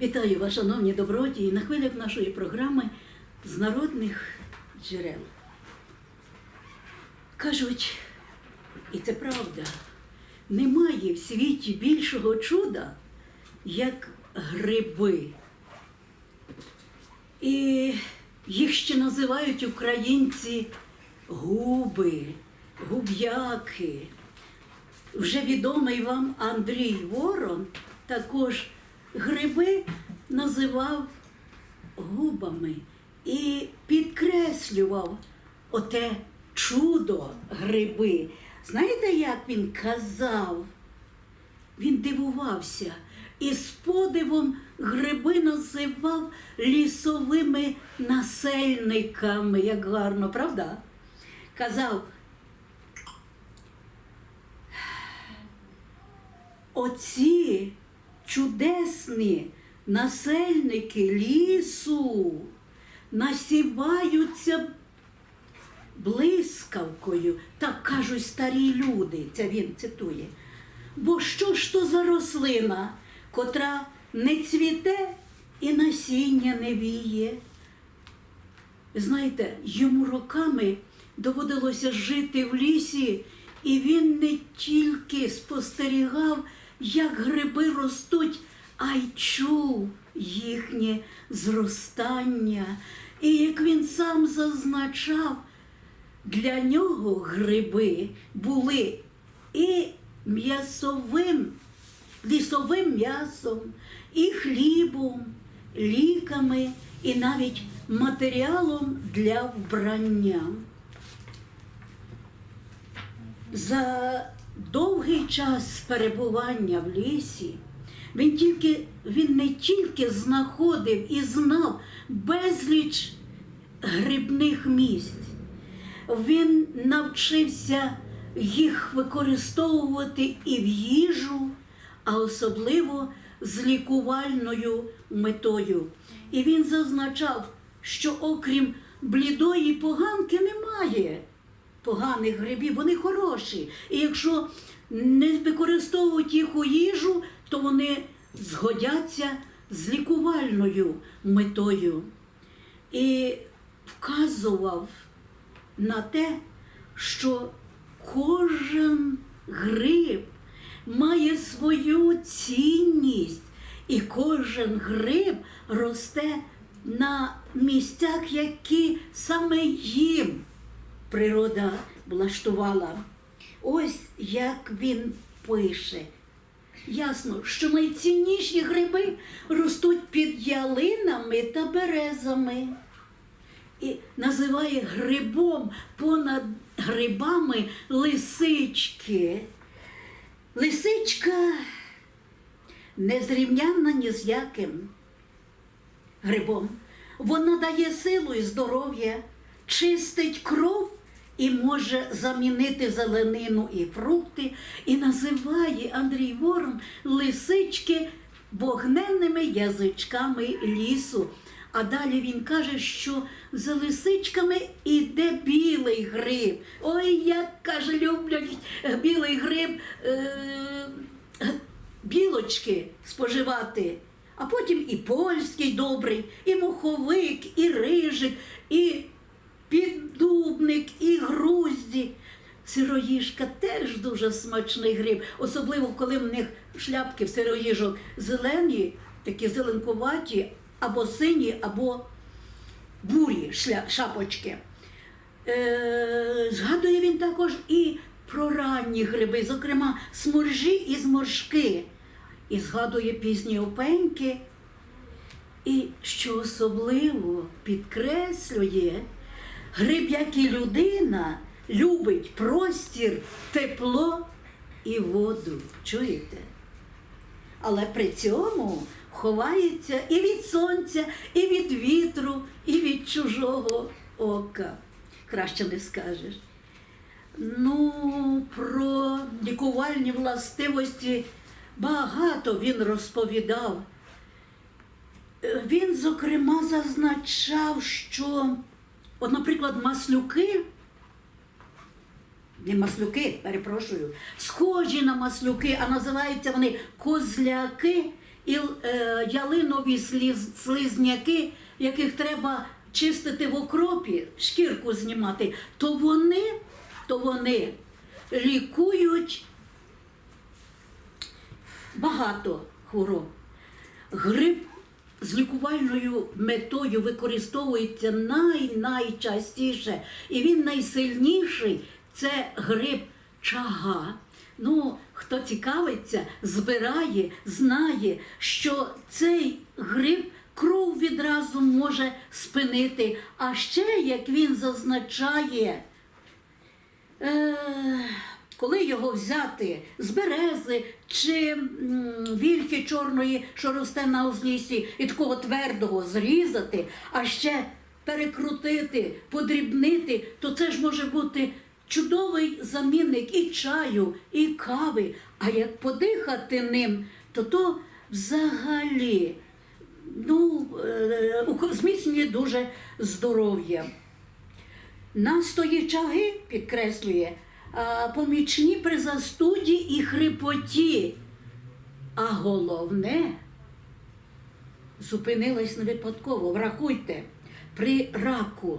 Вітаю вас, шановні добродії, на хвилях нашої програми з народних джерел. Кажуть, і це правда, немає в світі більшого чуда, як гриби. І їх ще називають українці губи, губ'яки. Вже відомий вам Андрій Ворон також гриби називав губами і підкреслював оте чудо гриби. Знаєте, як він казав? Він дивувався і з подивом гриби називав лісовими насельниками. Як гарно, правда? Казав, оці чудесні насельники лісу насіваються блискавкою, так кажуть старі люди, це він цитує. Бо що ж то за рослина, котра не цвіте і насіння не віє? Знаєте, йому роками доводилося жити в лісі, і він не тільки спостерігав, як гриби ростуть, а й чув їхнє зростання. І як він сам зазначав, для нього гриби були і м'ясовим, лісовим м'ясом, і хлібом, ліками, і навіть матеріалом для вбрання. За довгий час перебування в лісі він, тільки, він не тільки знаходив і знав безліч грибних місць, він навчився їх використовувати і в їжу, а особливо з лікувальною метою. І він зазначав, що окрім блідої поганки немає поганих грибів, вони хороші. І якщо не використовують їх у їжу, то вони згодяться з лікувальною метою. І вказував на те, що кожен гриб має свою цінність, і кожен гриб росте на місцях, які саме їм природа влаштувала. Ось як він пише. Ясно, що найцінніші гриби ростуть під ялинами та березами. І називає грибом понад грибами лисички. Лисичка незрівнянна ні з яким грибом. Вона дає силу і здоров'я, чистить кров і може замінити зеленину і фрукти, і називає Андрій Ворон лисички вогненними язичками лісу. А далі він каже, що за лисичками іде білий гриб. Ой, як каже, люблять білий гриб е, білочки споживати. А потім і польський добрий, і моховик, і рижик, і піддубник, і грузді. Сироїжка теж дуже смачний гриб, особливо коли в них шляпки в сироїжок зелені, такі зеленкуваті, або сині, або бурі шапочки. Е, згадує він також і про ранні гриби, зокрема сморжі і зморшки. І згадує пізні опеньки. І що особливо підкреслює, гриб, як і людина, любить простір, тепло і воду. Чуєте? Але при цьому ховається і від сонця, і від вітру, і від чужого ока. Краще не скажеш. Ну, про лікувальні властивості багато він розповідав. Е, Він, зокрема, зазначав, що, от, наприклад, маслюки, не маслюки, перепрошую, схожі на маслюки, а називаються вони козляки і е, ялинові сліз, слизняки, яких треба чистити в окропі, шкірку знімати, то вони, то вони лікують багато хвороб. Гриб з лікувальною метою використовується най-найчастіше, і він найсильніший це гриб чага. Ну, хто цікавиться, збирає, знає, що цей гриб кров відразу може спинити. А ще, як він зазначає, Е, коли його взяти з берези чи м, вільхи чорної, що росте на узліссі, і такого твердого зрізати, а ще перекрутити, подрібнити, то це ж може бути чудовий замінник і чаю, і кави. А як подихати ним, то то взагалі ну, е, зміцнює дуже здоров'я. Настої чаги, підкреслює, помічні при застуді і хрипоті. А головне, зупинилась не випадково. Врахуйте, при раку.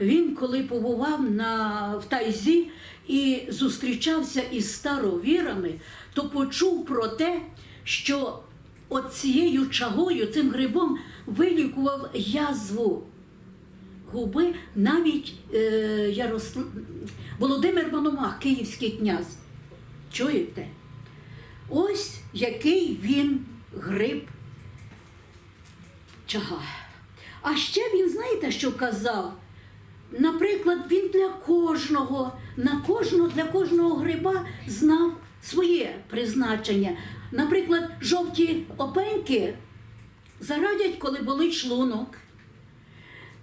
Він, коли побував на, в Тайзі і зустрічався із старовірами, то почув про те, що оцією чагою, цим грибом вилікував язву губи навіть е, Яросл... Володимир Мономах, київський князь. Чуєте? Ось який він гриб чага. А ще він, знаєте, що казав? Наприклад, він для кожного, на кожного, для кожного гриба знав своє призначення. Наприклад, жовті опеньки зарадять, коли болить шлунок.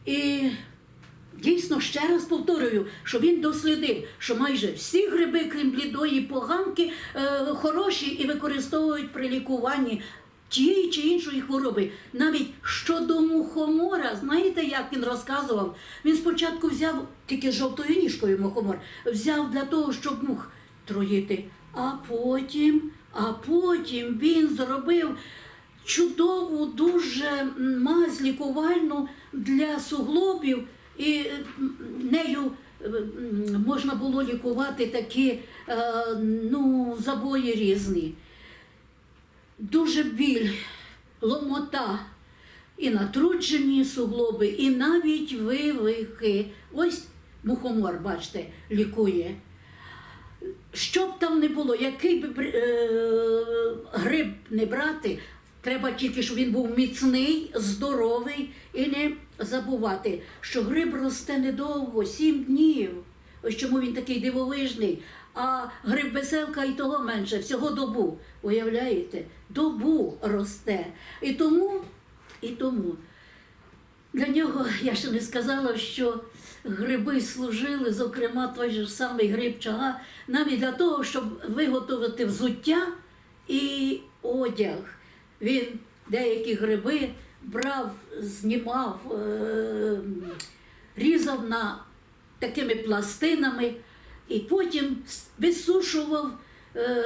І дійсно ще раз повторюю, що він дослідив, що майже всі гриби, крім блідої поганки, е, хороші і використовують при лікуванні тієї чи іншої хвороби. Навіть щодо мухомора, знаєте, як він розказував? Він спочатку взяв тільки жовтою ніжкою мухомор, взяв для того, щоб мух троїти, а потім, а потім він зробив чудову дуже мазь лікувальну для суглобів, і е, нею е, можна було лікувати такі е, ну, забої різні. Дуже біль, ломота, і натруджені суглоби, і навіть вивихи. Ось мухомор, бачите, лікує. Що б там не було, який би е, гриб не брати, треба тільки, щоб він був міцний, здоровий і не забувати, що гриб росте недовго, сім днів. Ось чому він такий дивовижний. А гриб веселка і того менше, всього добу. Уявляєте? Добу росте. І тому, і тому для нього я ще не сказала, що гриби служили, зокрема той же самий гриб чага, навіть для того, щоб виготовити взуття і одяг. Він деякі гриби брав, знімав, е, різав на такими пластинами і потім висушував, е,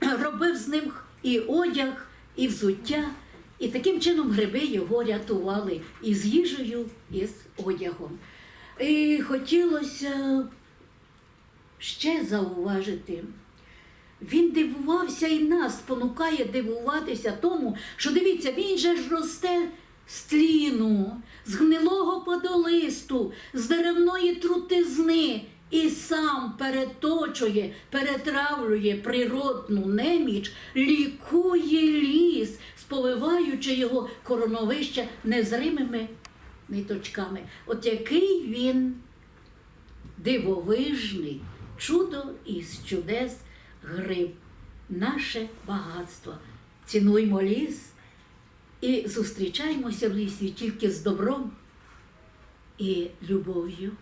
робив з ним і одяг, і взуття. І таким чином гриби його рятували і з їжею, і з одягом. І хотілося ще зауважити. Він дивувався і нас спонукає дивуватися тому, що дивіться, він же ж росте з тліну, з гнилого подолисту, з деревної трутизни і сам переточує, перетравлює природну неміч, лікує ліс, сповиваючи його короновище незримими ниточками. От який він дивовижний, чудо із чудес гриб, наше багатство. Цінуймо ліс і зустрічаємося в лісі тільки з добром і любов'ю.